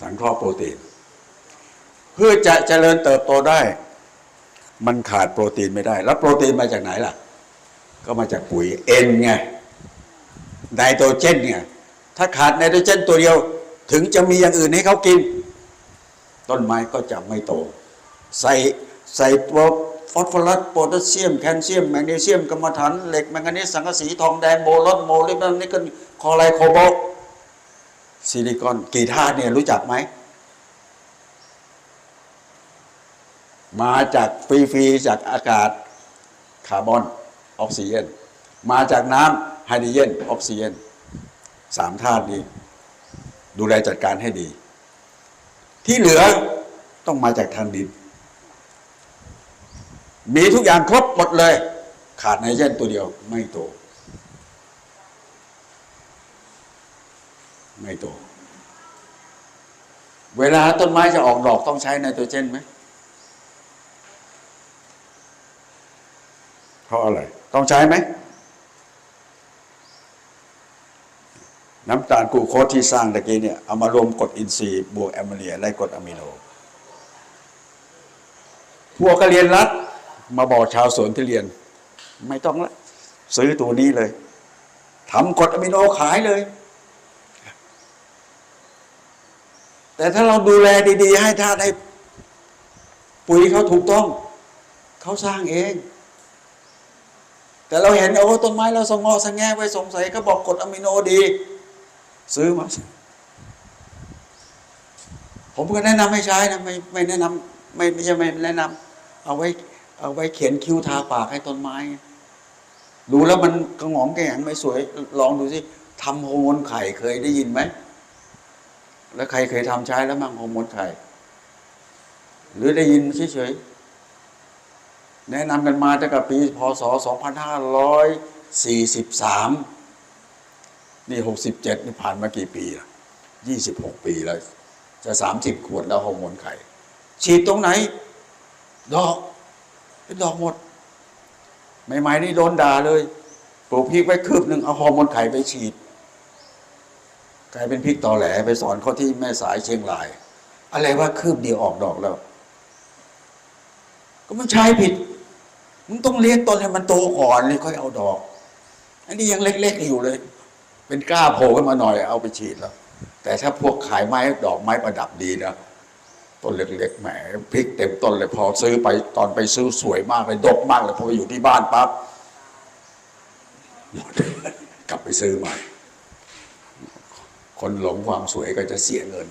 สังเคราะห์โปรตีน เพื่อจะเจริญเติบโตได้ มันขาดโปรตีนไม่ได้ แล้วโปรตีนมาจากไหนล่ะ ก็มาจากปุ๋ยเอ็นไงไนโตรเจนไงถ้าขาดไนโตรเจนตัวเดียว ถึงจะมีอย่างอื่นให้เขากิน ต้นไม้ก็จะไม่โต ใส่ใส่ตัวฟอสฟอรัสโพแทสเซียมแคลเซียมแมกนีเซียมกรรมฐานเหล็กแมงกานีสสังกะสีทองแดงโมลอนโมลิบดอนนิกเกิลคอไรด์โคโบล ซิลิคอนกี่ธาตุเนี่ยรู้จักไหม มาจากฟรีๆจากอากาศคาร์บอนออกซิเจนมาจากน้ำไฮโดรเจนออกซิเจนสามธาตุนี้ ดูแลจัดการให้ดี ที่เหลือต้องมาจากทางดิน มีทุกอย่างครบหมดเลย ขาดไนโตรเจนตัวเดียวไม่โต ไม่โต เวลาต้นไม้จะออกดอกต้องใช้ไนโตรเจนไหมเพราะอะไร ต้องใช้ไหม น้ำตาลกูโคสที่สร้างตะกี้เนี่ย เอามารวมกรดอินทรีย์บวกแอมโมเนียและกรดอะมิโนพวกก็เรียนรัดมาบอกชาวสวนที่เรียน ไม่ต้องละ ซื้อตัวนี้เลยทำกดอะมิโนขายเลย แต่ถ้าเราดูแลดีๆ ให้ท่าตุให้ปุ๋ยเขาถูกต้อง เขาสร้างเอง แต่เราเห็นโอ้ต้นไม้เราสงอสงแงไว้สงสัยก็บอกกดอะมิโนดี ซื้อมา ผมก็แนะนำให้ใช้นะไม่ไม่แนะนำไม่ไม่ใช่ไม่แนะนำเอาไว้เอาไว้เขียนคิ้วทาปากให้ต้นไม้ดูแล้วมันกระหงองแกงไม่สวย ลองดูสิทำฮอร์โมนไข่เคยได้ยินไหม แล้วใครเคยทำใช้แล้วมั่งฮอร์โมนไข่ หรือได้ยินเฉยๆแนะนำกันมาตั้งแต่ปีพศ 2543 นี่ 67 นี่ผ่านมากี่ปีละ26 ปีแล้ว จะ 30 ขวดแล้วฮอร์โมนไข่ ฉีดตรงไหน ดอกเป็นดอกหมด ใหม่ๆนี่โดนด่าเลย ปลูกพริกไว้คืบหนึ่งเอาฮอร์โมนไข่ไปฉีด กลายเป็นพริกตอแหลไปสอนเขาที่แม่สายเชียงราย อะไรว่าคืบเดียวออกดอกแล้ว ก็มันใช้ผิดมึงต้องเลี้ยงต้นให้มันโตก่อนเลยค่อยเอาดอก อันนี้ยังเล็กๆอยู่เลย เป็นกล้าโผล่ขึ้นมาหน่อย เอาไปฉีดแล้ว แต่ถ้าพวกขายไม้ดอกไม้ประดับดีนะต้นเล็กๆแหมพริกเต็มต้นเลยพอซื้อไปตอนไปซื้อสวยมากเลยดกมากเลยพอไปอยู่ที่บ้านปั๊บหมดกลับไปซื้อใหม่ คนหลงความสวยก็จะเสียเงิน